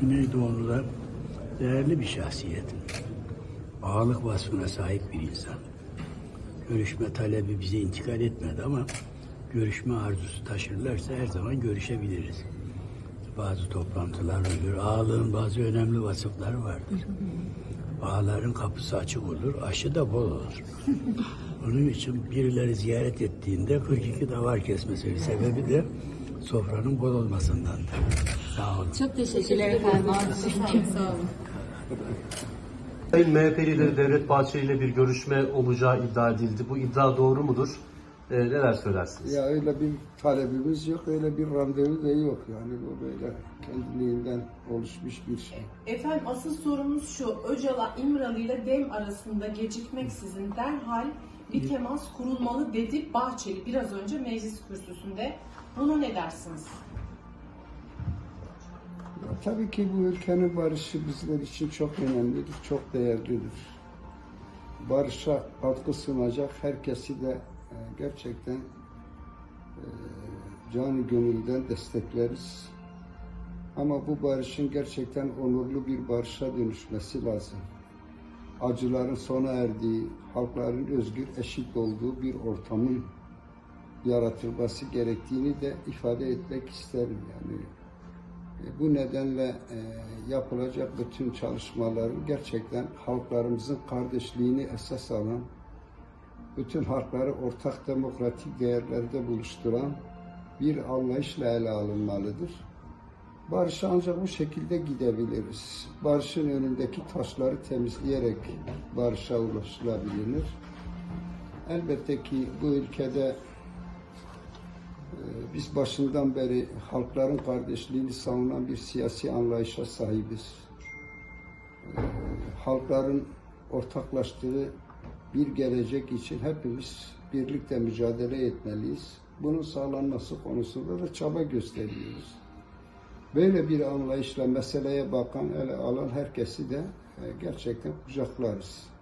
Güneydoğulu'da değerli bir şahsiyet. Ağalık vasfına sahip bir insan. Görüşme talebi bize intikal etmedi ama görüşme arzusu taşırlarsa her zaman görüşebiliriz. Bazı toplantılar olur. Ağalığın bazı önemli vasıfları vardır. Ağaların kapısı açık olur, aşı da bol olur. Onun için birileri ziyaret ettiğinde 42 davar kesmesi sebebi de sofranın bol olmasındandır. Sağ olun. Çok teşekkürler efendim. Sağ olun. Sayın MHP lideri Devlet Bahçeli ile bir görüşme olacağı iddia edildi. Bu iddia doğru mudur? Ee, neler söylersiniz? Ya öyle bir talebimiz yok, öyle bir randevu da yok. Yani bu böyle kendiliğinden oluşmuş bir şey. Efendim asıl sorumuz şu. Öcalan İmralı ile Dem arasında gecikmeksizin derhal bir temas kurulmalı dedi Bahçeli biraz önce meclis kürsüsünde. Buna ne dersiniz? Tabii ki bu ülkenin barışı bizler için çok önemlidir, çok değerlidir. Barışa katkı sunacak herkesi de e, gerçekten e, canı gönülden destekleriz. Ama bu barışın gerçekten onurlu bir barışa dönüşmesi lazım. Acıların sona erdiği, halkların özgür, eşit olduğu bir ortamın yaratılması gerektiğini de ifade etmek isterim. Yani bu nedenle e, yapılacak bütün çalışmaların gerçekten halklarımızın kardeşliğini esas alan, bütün halkları ortak demokratik değerlerde buluşturan bir anlayışla ele alınmalıdır. Barışa ancak bu şekilde gidebiliriz. Barışın önündeki taşları temizleyerek barışa ulaşılabilir. Elbette ki bu ülkede Biz başından beri halkların kardeşliğini savunan bir siyasi anlayışa sahibiz. Ee, Halkların ortaklaştığı bir gelecek için hepimiz birlikte mücadele etmeliyiz. Bunun sağlanması konusunda da çaba gösteriyoruz. Böyle bir anlayışla meseleye bakan, ele alan herkesi de e, gerçekten kucaklarız.